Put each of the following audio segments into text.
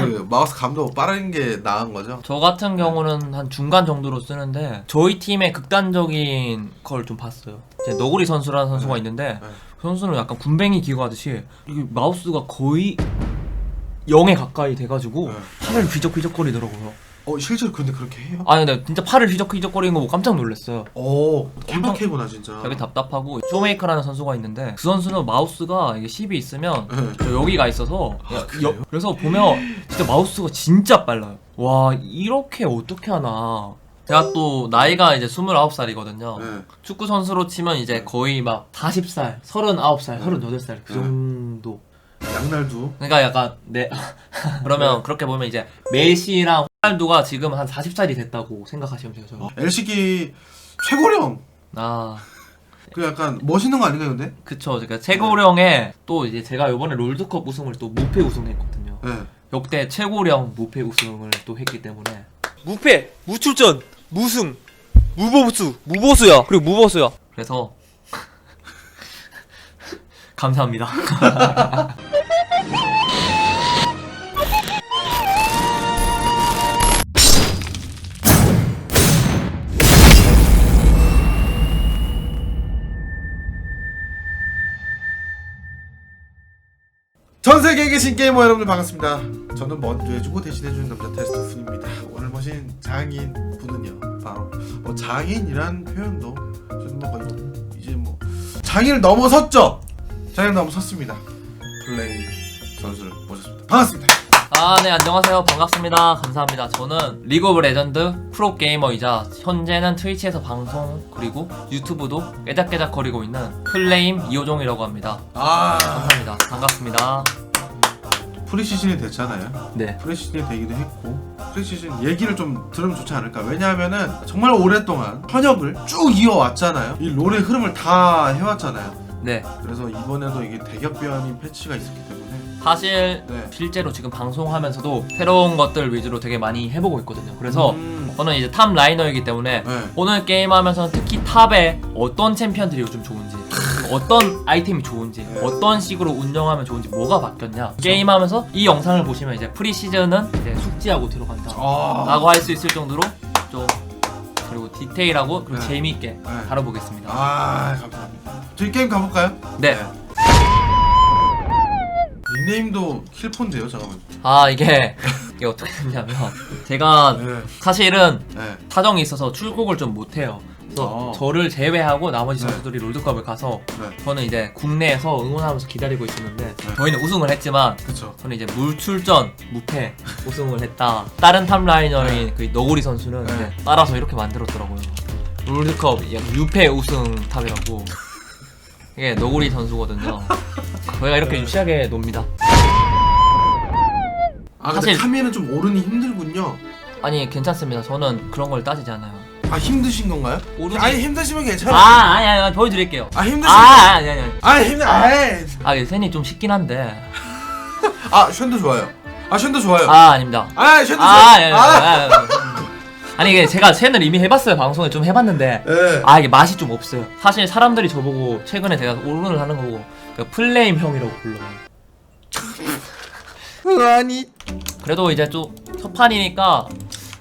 그 마우스 감도 빠른 게 나은 거죠? 저 같은 경우는 한 중간 정도로 쓰는데 저희 팀의 극단적인 걸 좀 봤어요. 이제 너구리 선수라는 선수가 네. 있는데 네. 그 선수는 약간 군뱅이 기거하듯이 이게 마우스가 거의 0에 가까이 돼가지고 네. 팔을 휘적휘적거리더라고요. 어 실제로 근데 그렇게 해요? 아니 근데 진짜 팔을 휘적휘적거리는 거 보고 깜짝 놀랐어요. 오 깜빡해구나 진짜. 되게 답답하고 쇼메이커라는 선수가 있는데 그 선수는 마우스가 이게 10이 있으면 네. 저 여기가 있어서 아, 그래요? 여- 그래서 보면 진짜 마우스가 진짜 빨라요. 와 이렇게 어떻게 하나. 제가 또 나이가 이제 29살이거든요. 네. 축구 선수로 치면 이제 거의 막 40살, 39살, 38살 그 네. 정도. 양날도. 그러니까 약간 네 그러면 그렇게 보면 이제 메시랑 호날두가 지금 한 40살이 됐다고 생각하시면 돼요. 저는. 어, LC기 최고령. 아 그 약간 멋있는 거 아닌가요 근데? 그쵸. 그러니까 최고령에 또 이제 제가 이번에 롤드컵 우승을 또 무패 우승했거든요. 네. 역대 최고령 무패 우승을 또 했기 때문에 무패, 무출전, 무승, 무보수, 무보수야. 그리고 무보수야. 그래서 감사합니다. 전 세계에 계신 게이머 여러분들 반갑습니다. 저는 먼저 해주고 대신해주는 남자 테스트fun입니다. 오늘 모신 장인 분은요, 바로 뭐 장인이란 표현도 저는 뭐 거의 이제 뭐 장인을 넘어섰죠. 장인을 넘어섰습니다. 플레이 선수를 모셨습니다. 반갑습니다. 아, 네, 안녕하세요. 반갑습니다. 감사합니다. 저는 리그 오브 레전드 프로 게이머이자 현재는 트위치에서 방송 그리고 유튜브도 깨작깨작거리고 있는 플레임 이호종이라고 합니다. 아 감사합니다. 반갑습니다. 프리시즌이 됐잖아요. 네. 프리시즌이 되기도 했고 프리시즌 얘기를 좀 들으면 좋지 않을까. 왜냐하면은 정말 오랫동안 현역을 쭉 이어왔잖아요. 이 롤의 흐름을 다 해왔잖아요. 네. 그래서 이번에도 이게 대격변이 패치가 있었기 때문에 사실 네. 실제로 지금 방송하면서도 새로운 것들 위주로 되게 많이 해보고 있거든요. 그래서 음, 저는 이제 탑 라이너이기 때문에 네. 오늘 게임하면서는 특히 탑에 어떤 챔피언들이 요즘 좋은지 어떤 아이템이 좋은지 네. 어떤 식으로 운영하면 좋은지 뭐가 바뀌었냐 게임하면서 이 영상을 보시면 이제 프리시즌은 이제 숙지하고 들어간다 아, 라고 할 수 있을 정도로 좀 그리고 디테일하고 그리고 네. 재미있게 네. 다뤄보겠습니다 아 감사합니다. 저희 게임 가볼까요? 네. 닉네임도 킬폰데요, 잠깐만. 아 이게 이게 어떻게 됐냐면 제가 네, 사실은 네. 사정이 있어서 출국을 좀 못해요 그래서 어. 저를 제외하고 나머지 네. 선수들이 롤드컵을 가서 네. 저는 이제 국내에서 응원하면서 기다리고 있었는데 네. 저희는 우승을 했지만 그쵸. 저는 이제 물출전 무패 우승을 했다. 다른 탑라이너인 그 너구리 선수는 네. 이제 따라서 이렇게 만들었더라고요. 롤드컵 약 유패 우승 탑이라고. 이게 너구리 선수거든요. 저희가 이렇게 네. 유치하게 놉니다. 아 근데 사실- 카미는 좀 오르니 힘들군요. 아니 괜찮습니다. 저는 그런 걸 따지지 않아요. 아 힘드신 건가요? 오르니- 아니 힘드시면 아 괜찮아. 아니 아니 보여드릴게요. 아 힘드시. 아 아, 아니 아니 아니. 아 힘들. 아이. 아 이게 샌이 좀 쉽긴 한데. 아 쉔도 좋아요. 아 쉔도 좋아요. 아 아닙니다. 아 쉔도 아, 좋아요. 아니, 아니, 아니, 아니. 아니 이게 제가 샌을 이미 해봤어요 방송에 좀 해봤는데 예. 아 이게 맛이 좀 없어요. 사실 사람들이 저보고 최근에 제가 오른을 하는 거 보고 그 플레임 형이라고 불러요. 아니 그래도 이제 좀 첫 판이니까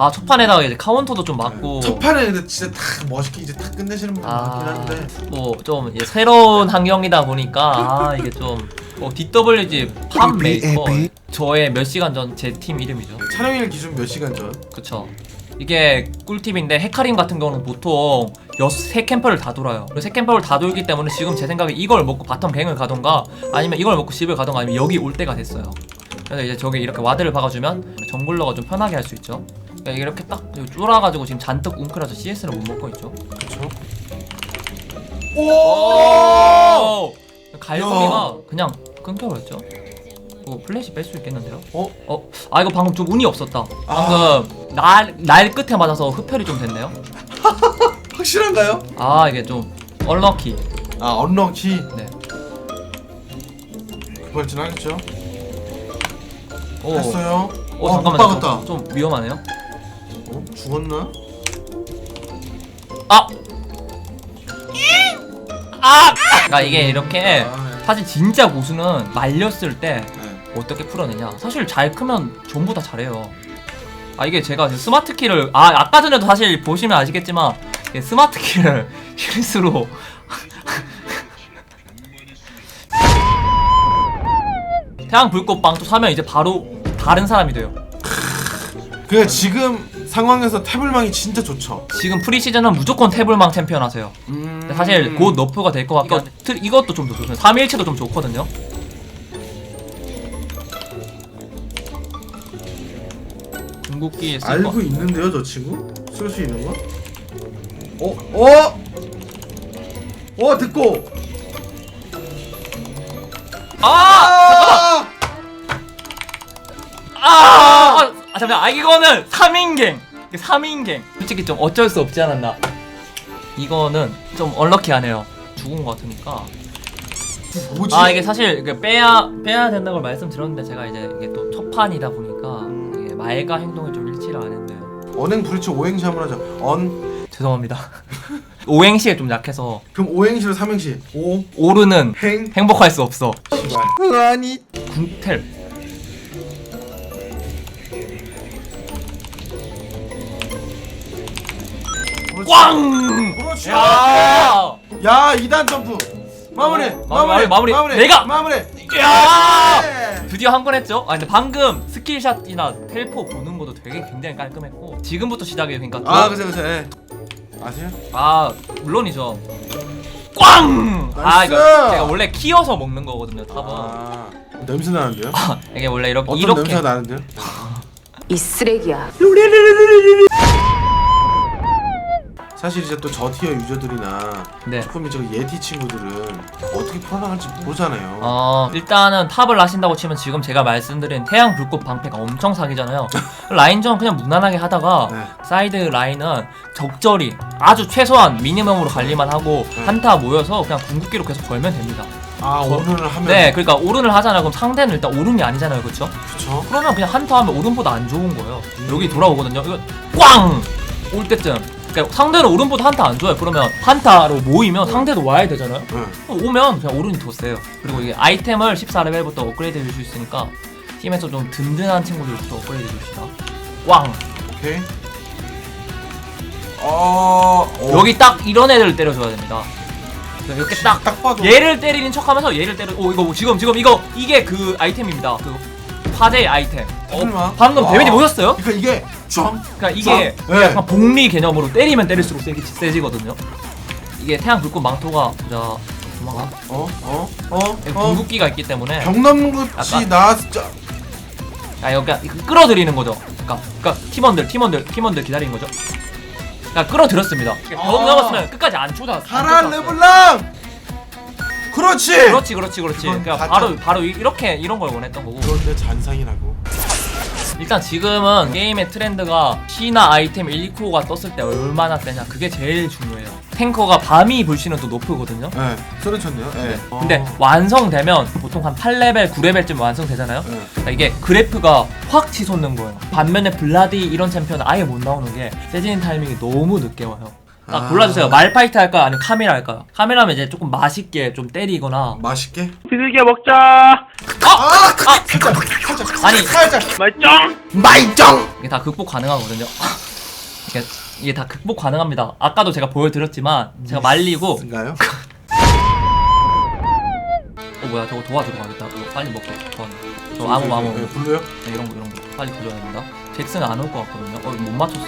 아 첫판에다가 이제 카운터도 좀 맞고 첫 판에 근데 진짜 딱 멋있게 이제 딱 끝내시는 분 같긴 한데. 뭐좀 새로운 환경이다 보니까 아 이게 좀뭐 DWG 팜 메이커 저의 몇 시간 전 제 팀 이름이죠. 촬영일 기준 몇 시간 전? 그쵸. 이게 꿀팁인데 헤카림 같은 경우는 보통 여, 세 캠퍼를 다 돌아요. 그래서 세 캠퍼를 다 돌기 때문에 지금 제 생각에 이걸 먹고 바텀 갱을 가던가 아니면 이걸 먹고 집을 가던가 아니면 여기 올 때가 됐어요. 그래서 이제 저기 이렇게 와드를 박아주면 정글러가 좀 편하게 할 수 있죠. 그러니까 이렇게 딱 쫄아가지고 지금 잔뜩 웅크라서 CS를 못 먹고 있죠. 그쵸. 오! 갈고리가 그냥 끊겨버렸죠. 뭐 플래시 뺄 수 있겠는데요? 어? 어? 아 이거 방금 좀 운이 없었다. 방금 날, 날 끝에 맞아서 흡혈이 좀 됐네요. 확실한가요? 아 이게 좀 얼럭키. 아 언럭키 네. 급발진 하겠죠. 오. 했어요. 오 어, 못 잠깐만요. 박았다. 좀, 좀 위험하네요. 어? 죽었나? 아. 아. 그러니까 이게 이렇게 아, 사실 진짜 고수는 말렸을 때 네. 어떻게 풀어내냐 사실 잘 크면 전부 다 잘해요 아 이게 제가 스마트 키를 아 아까 전에도 사실 보시면 아시겠지만 이게 스마트 키를 실수로 태양 불꽃 방또 사면 이제 바로 다른 사람이 돼요 그 지금 상황에서 태블망이 진짜 좋죠. 지금 프리시즌은 무조건 태블망 챔피언 하세요 음... 근데 사실 곧 너프가 될 것 같긴 한데 트- 이것도 좀 좋거든요 3일치도 좀 좋거든요 궁극기 쓸 거. 알고 있는데요, 저 친구? 쓸 수 있는 거? 어? 어? 어, 듣고. 아! 아! 아! 아, 아 잠깐 아 이거는 3인갱 3인갱 솔직히 좀 어쩔 수 없지 않았나 이거는 좀 얼럭키하네요 죽은 것 같으니까 뭐지? 아 이게 사실 이게 빼야 빼야 된다는 걸 말씀드렸는데 제가 이제 이게 또 첫 판이다 보니까 이게 말과 행동이 좀 일치를 안 했네요 언행 브리츠 오행시 한번 하자. 언. 죄송합니다 오행시에 좀 약해서 그럼 오행시로 삼행시. 오. 오르는 행. 행복할 수 없어 씨발. 아니. 궁텔 꽝! 그렇지. 야! 야, 2단 점프. 마무리. 어, 마무리, 마무리, 마무리. 내가! 마무리. 야! 네. 드디어 한 건 했죠? 아 근데 방금 스킬샷이나 텔포 보는 것도 되게 굉장히 깔끔했고 지금부터 시작이에요 그러니까 아, 저- 그죠, 그죠. 예. 아세요? 아 물론이죠 꽝! 아 나이스! 이거 제가 원래 키워서 먹는 거거든요 탑은 아. 냄새 나는데요? 이게 원래 이렇게 어떤 이렇게 냄새가 나는데요? 이 쓰레기야. 사실 이제 또 저 티어 유저들이나 네. 조금 이제 예티 친구들은 어떻게 풀어나갈지 모르잖아요. 어 일단은 탑을 하신다고 치면 지금 제가 말씀드린 태양 불꽃 방패가 엄청 사기잖아요 라인전 그냥 무난하게 하다가 네. 사이드 라인은 적절히 아주 최소한 미니멈으로 관리만 하고 네. 한타 모여서 그냥 궁극기로 계속 걸면 됩니다 아 오늘을 하면 네 그러니까 오른을 하잖아요 그럼 상대는 일단 오른이 아니잖아요 그쵸? 그쵸? 그러면 그냥 한타 하면 오른보다 안 좋은 거예요 여기 돌아오거든요 이거 꽝! 올 때쯤 그러니까 상대는 오른보다 한타 안 좋아요 그러면 한타로 모이면 상대도 와야 되잖아요 네. 오면 그냥 오른이 더 세요. 그리고 이게 아이템을 14레벨부터 업그레이드 해줄 수 있으니까 팀에서 좀 든든한 친구들부터 업그레이드 해줍시다. 왕! 오케이. 어, 어. 여기 딱 이런 애들을 때려줘야 됩니다. 이렇게 딱 딱 봐도 얘를 때리는 척하면서 얘를 때려. 오 이거 뭐 지금 지금 이거 이게 그 아이템입니다. 그 화제 아이템. 어, 설마? 방금 와. 데미지 보셨어요? 그러니까 이게 점. 그러니까 이게 자, 네. 약간 복리 개념으로 때리면 때릴수록 세기 세지거든요. 이게 태양 불꽃 망토가 보자 도망가. 어, 어, 어, 어. 궁극기가 있기 때문에 병 넘는 것이 약간- 나 진짜. 아 여기 이거 끌어들이는 거죠. 그러니까, 그러니까 팀원들 팀원들 팀원들 기다리는 거죠. 그러니까 끌어들였습니다. 병 아. 넘었으면 끝까지 안 쫓아. 안 가라 쫓아왔어요. 르블랑. 그렇지. 그렇지 그렇지 그렇지. 그러니까 가짜. 바로 바로 이- 이렇게 이런 걸 원했던 거고. 그런데 잔상이라고. 일단 지금은 게임의 트렌드가 C나 아이템 1,2코어가 떴을 때 얼마나 세냐 그게 제일 중요해요. 탱커가 밤이 불씨는 또 높거든요. 네, 소리 쳤네요. 네. 근데 어. 완성되면 보통 한 8레벨, 9레벨쯤 완성되잖아요. 네. 그러니까 이게 그래프가 확 치솟는 거예요. 반면에 블라디 이런 챔피언은 아예 못 나오는 게 세지는 타이밍이 너무 늦게 와요. 딱 아. 골라주세요. 말파이트 할까요? 아니면 카미라 할까요? 카미라면 이제 조금 맛있게 좀 때리거나 맛있게. 비둘기야 먹자. 아, 살짝, 살짝, 아니. 살짝. 말짱. 마이정. 이게 다 극복 가능하거든요. 이게, 이게 다 극복 가능합니다. 아까도 제가 보여드렸지만 제가 말리고 인가요? 어 뭐야 저거 도와주러 가겠다. 이거 빨리 먹고 도와줘. 저 아무 아무 네, 불러요? 네, 이런 거 이런 거 빨리 가져야 됩니다. 잭슨 안 올 것 같거든요. 어 이거 못 맞췄어.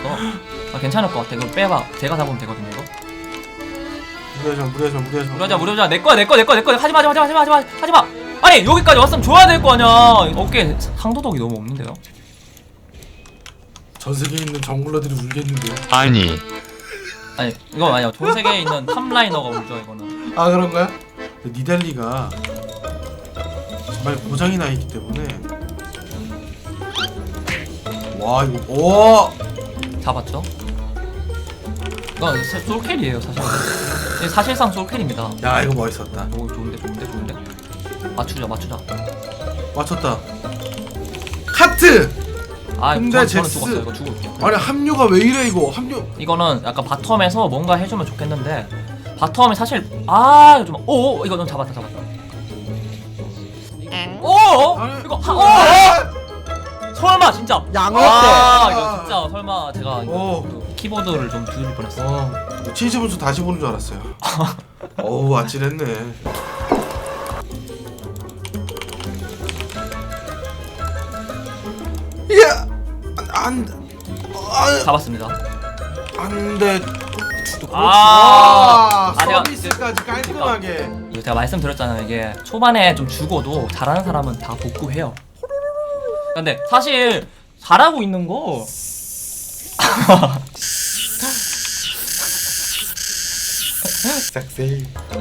아 괜찮을 것 같아. 이거 빼봐. 제가 잡으면 되거든요. 이거. 무리하지 마, 무리하지 마, 무리하지 마. 무려자 무려자 내 거야 내 거 내 거 내거 하지 마 하지 마 하지 마 하지 마 하지 마. 아니 여기까지 왔으면 줘야 될 거 아니야. 어깨 상도덕이 너무 없는데요. 전 세계에 있는 정글러들이 울겠는데요. 아니 아니 이건 아니야. 전 세계에 있는 탑라이너가 울죠 이거는. 아 그런가요? 니달리가 정 말 고장이 나 있기 때문에 와 이거 오 잡았죠? 사- 솔캐리에요 사실. 사실상 솔캐리입니다. 야 이거 멋있었다 오 좋은데 좋은데 좋은데. 맞추자 맞추자. 맞췄다 카트 아 근데 전, 저는 죽었어요. 이거 죽을게요. 아니 합류가 왜 이래 이거 합류 이거는 약간 바텀에서 뭔가 해주면 좋겠는데 바텀이 사실 아 이거 좀오 이거 좀 잡았다 잡았다 오 아니, 이거 그- 하, 어 설마 진짜 양어 아 이거 진짜 설마 제가 이거 오. 그 키보드를 좀 두드릴 뻔했어. 어, 70분수 다시 보는 줄 알았어요. 어우, 아찔했네. 야, 안, 안, 잡았습니다. 안 돼. 아, 아, 아, 내가- 서비스까지 깔끔하게. 이거 제가 말씀드렸잖아요. 이게 초반에 좀 죽어도 잘하는 사람은 다 복구해요. 근데 사실 잘하고 있는 거.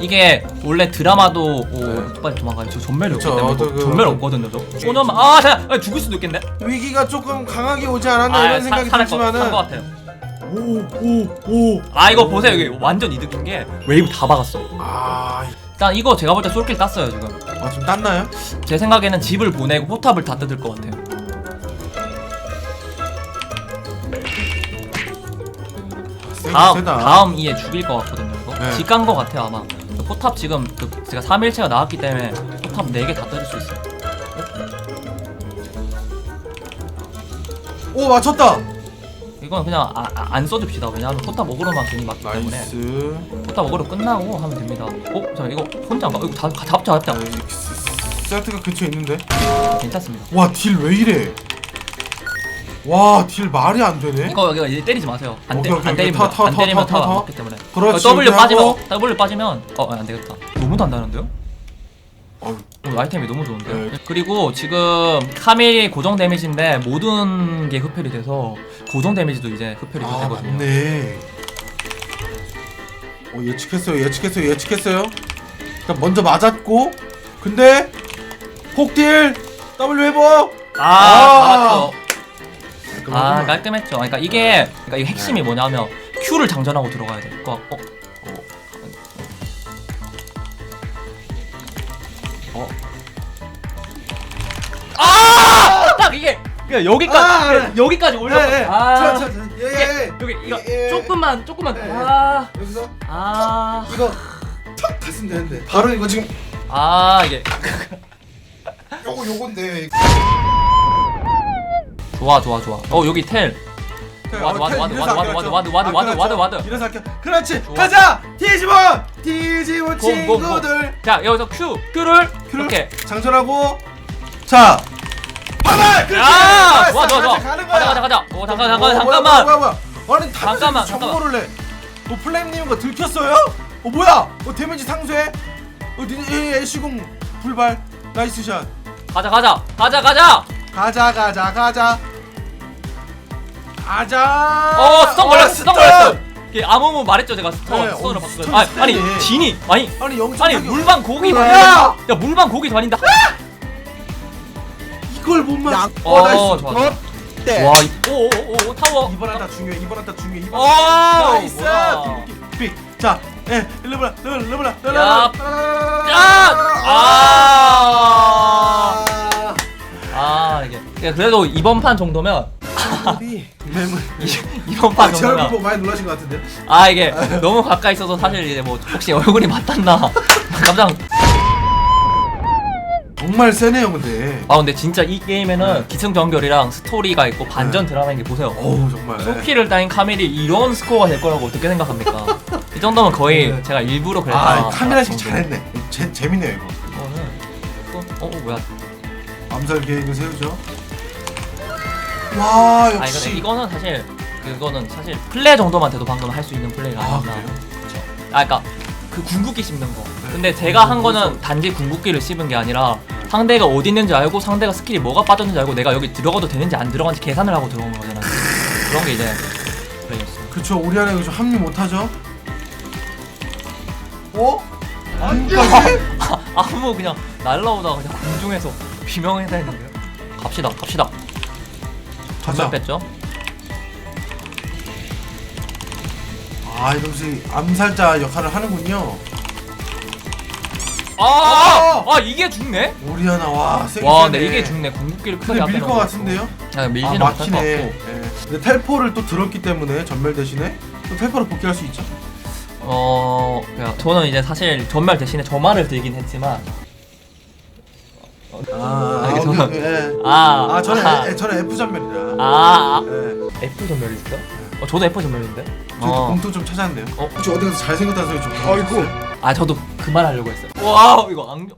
이게 원래 드라마도 오 네. 빨리 도망가요. 저 전멸이 없기 그쵸, 때문에 또 이거 그- 전멸 없거든요. 저 소년 아, 자, 아, 죽을 수도 있겠네. 위기가 조금 강하게 오지 않았나 아, 이런 생각이 살것 들지만은. 같아요. 오, 오, 오. 아 이거 보세요. 이게 완전 이득인 게 웨이브 다 박았어. 아, 일단 이거 제가 볼 때 솔킬 땄어요 지금. 아, 좀 땄나요? 제 생각에는 집을 보내고 포탑을 다 뜯을 것 같아요. 다음 세다. 다음 이에 죽일 것 같거든요 이거. 네. 직간 것 같아요 아마. 그 포탑 지금 그 제가 3일체가 나왔기 때문에 포탑 4개 다 뜯을 수 있어요. 오, 맞췄다. 이건 그냥 아, 아, 안 써줍시다. 왜냐하면 포탑 어그로만 괜히 맞기 때문에 나이스. 포탑 어그로 끝나고 하면 됩니다. 어? 잠깐 이거 혼자인가? 이거 다, 다 잡자 잡자. 나이스. 세트가 근처에 있는데. 괜찮습니다. 와, 딜 왜 이래? 와, 딜 말이 안 되네. 이거 이거 이제 때리지 마세요. 안, 때, 오케이, 오케이, 안 오케이. 때리면 타, 타, 안 타, 때리면 타, 타, 타안 타. 먹기 때문에. 그렇지. 어, W 이렇게 빠지면 하고. W 빠지면 어안 되겠다. 너무 단단한데요? 어우, 오, 아이템이 너무 좋은데요? 네. 그리고 지금 카밀이 고정 데미지인데 모든 게 흡혈이 돼서 고정 데미지도 이제 흡혈이 좀 아, 되거든요. 맞네. 어, 예측했어요. 예측했어요. 예측했어요. 일단 먼저 맞았고, 근데 폭딜 W 회복. 아, 아. 맞죠. 아, 깔끔하구만. 깔끔했죠. 그러니까 이게 그러니까 이 핵심이 뭐냐면 Q를 장전하고 들어가야 돼. 어, 어. 아! 딱 이게 그냥 여기까지 아, 그냥 여기까지. 예, 예. 아. 자, 자, 자, 예, 예, 예. 여기 이거 예, 예. 조금만 조금만 예, 예. 아. 여기서 아. 이거 탁 했으면 되는데. 바로 이거 지금 아, 이게 요거 요건데. 좋아 좋아 좋아. 어, 여기 텔. 와드, 와드, 와드, 와드, 와드, 와드, 와드, 와드, 와드, 와드, 와드. 이래서 할게. 그렇지. 좋아. 가자. 디지몬. 디지몬 공, 공, 공. 친구들. 자, 여기서 Q, Q를 큐를 이렇게 장전하고 자. 파발. 그렇지. 아. 좋아 좋아 좋아. 가자, 거야. 가자 가자 가자. 오, 잠깐 어, 잠깐 뭐야, 잠깐만. 뭐야, 뭐야, 뭐야. 아니 잠깐만, 잠깐만 정보를 내. 뭐 플레임님 거 들켰어요? 어 뭐야? 어 데미지 상쇄? 어 니- 에 애쉬궁 불발. 나이스 샷. 가자 가자 가자 가자. 가자 가자 가자. 가자. 어, 스턴 걸렸어. 스턴 스턴. 걸렸어. 이게 아무무 말했죠 제가 스턴 네, 스턴으로 어, 바꿨어요. 스턴 아, 스턴이네. 아니 진이 아니 아니 영점 아니 타격. 물방 고기 야! 반인다. 야 물방 고기 반인다. 이걸 못 맞. 양- 어 나이스. 어, 좋아, 좋아. 네. 와, 오오오 타워. 이번 한타 중요해. 이번 한타 중요해. 이번. 어, 나이스. 뭐야. 빅. 자, 예, 일러브라, 일러브라, 야. 일러브라. 아! 아 이게 야, 그래도 이번 판 정도면. 이번 판 아, 제 얼굴 보고 많이 놀라신 것 같은데. 아 이게 너무 가까이 있어서 사실 이제 뭐 혹시 얼굴이 맞닿나 깜짝 정말 세네요, 근데. 아 근데 진짜 이 게임에는 네. 기승전결이랑 스토리가 있고 반전 드라마인 게 보세요 어우, 정말. 소피를 따인 카밀이 이런 스코어가 될 거라고 어떻게 생각합니까 이 정도면 거의 네. 제가 일부러 그랬다 아, 카메라식. 잘했네. 재, 재밌네요, 이거. 이거는 또, 어, 어 뭐야 암살 계획을 세우죠. 와, 아 역시. 이거 이거는 사실 그거는 사실 플레이 정도만 돼도 방금 할 수 있는 플레이가 아, 아니라. 그래요? 아 그러니까 그 궁극기 씹는 거. 근데 제가 한 거는 단지 궁극기를 씹은 게 아니라 상대가 어디 있는지 알고 상대가 스킬이 뭐가 빠졌는지 알고 내가 여기 들어가도 되는지 안 들어가는지 계산을 하고 들어온 거잖아요. 그런 게 이제 플레이였어 그쵸, 우리 안에 이거 좀 합류 못하죠? 어? 안까지? 아무 그냥 날라오다가 그냥 공중에서 비명해다 했는데요. 갑시다 갑시다 가자. 뺐죠 아, 이러면서 암살자 역할을 하는군요. 아, 아, 아 이게 죽네? 오리아나, 와, 세게 와 세네. 근데 이게 죽네 궁극기를 크게 근데 앞에 밀 것. 같은데요? 아, 아, 밀지는 못할 것 막히네. 같고 예. 근데 텔포를 또 들었기 때문에 전멸 대신에 또 텔포를 복귀할 수 있죠. 어, 그냥 저는 이제 사실 전멸 대신에 저말을 들긴 했지만 어, 아, 아, 오케이, 정말- 오케이, 예. 아, 아 저는 아, 에, 저는 F 전멸이라. 아, 예. F 전멸 있어? 어, 저도 F 전멸인데. 저희 어. 공통 좀 찾았는데요. 어. 혹시 어디 가서 잘생겼다는 소리 좀. 아이고. 아, 저도 그만하려고 했어요. 와, 이거 안경.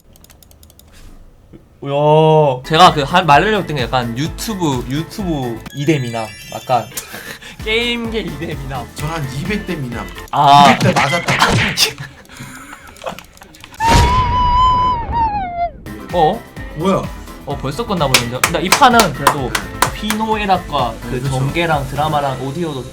야, 제가 그 한 말하려고 했던 게 약간 유튜브 유튜브 이대미남, 약간 게임계 이대미남. 저한 200대 미남. 아, 200대 맞았다. 어? 뭐야? 어 벌써 끝나 버렸는데 근데 이 판은 그래도 피노에락과 네, 그 그렇죠. 전개랑 드라마랑 오디오도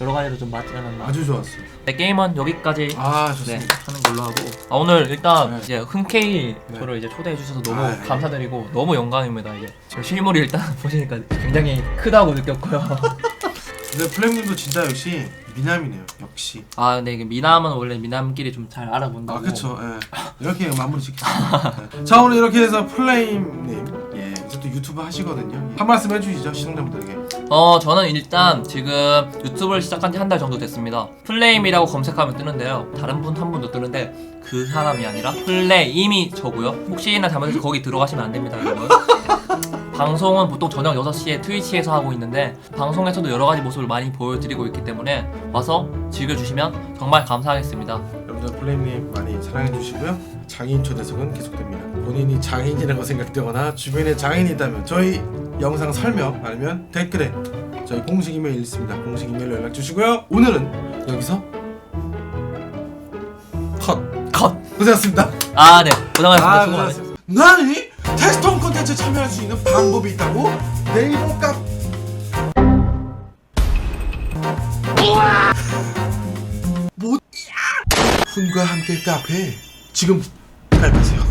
여러 가지로 좀 맞지 않았나 아주 좋았어. 네, 게임은 여기까지 아 네, 좋습니다. 하는 걸로 하고 아, 오늘 일단 네. 이제 흔쾌히 네. 저를 이제 초대해 주셔서 너무 아, 네. 감사드리고 너무 영광입니다 이제 저 실물이 일단 보시니까 굉장히 크다고 느꼈고요 근데 플레임님도 진짜 역시 미남이네요. 역시. 아 근데 이게 미남은 원래 미남끼리 좀 잘 알아본다고 아 그쵸. 예. 이렇게 마무리 짓겠습니다. 네. 자 오늘 이렇게 해서 플레임님 예 이제 또 유튜브 하시거든요. 한 말씀 해주시죠 시청자분들에게. 어 저는 일단 지금 유튜브를 시작한 지 한 달 정도 됐습니다 플레임이라고 검색하면 뜨는데요 다른 분 한 분도 뜨는데 그 사람이 아니라 플레임이 저고요 혹시나 잘못해서 거기 들어가시면 안 됩니다 여러분 방송은 보통 저녁 6시에 트위치에서 하고 있는데 방송에서도 여러 가지 모습을 많이 보여드리고 있기 때문에 와서 즐겨주시면 정말 감사하겠습니다 여러분들 플레임님 많이 사랑해 주시고요. 장인 초대석은 계속됩니다. 본인이 장인이라고 생각되거나 주변에 장인이 있다면 저희 영상 설명 아니면 댓글에 저희 공식 이메일 있습니다. 공식 이메일로 연락 주시고요. 오늘은 여기서 컷. 컷! 고생하셨습니다. 아 네 고생하셨습니다 아, 수고 많으셨습니다 고생하셨습니다. 나니 테스트홈 콘텐츠 참여할 수 있는 방법이 있다고? 네이버 카 뭐? 훈과 함께 카페 지금 가입하세요.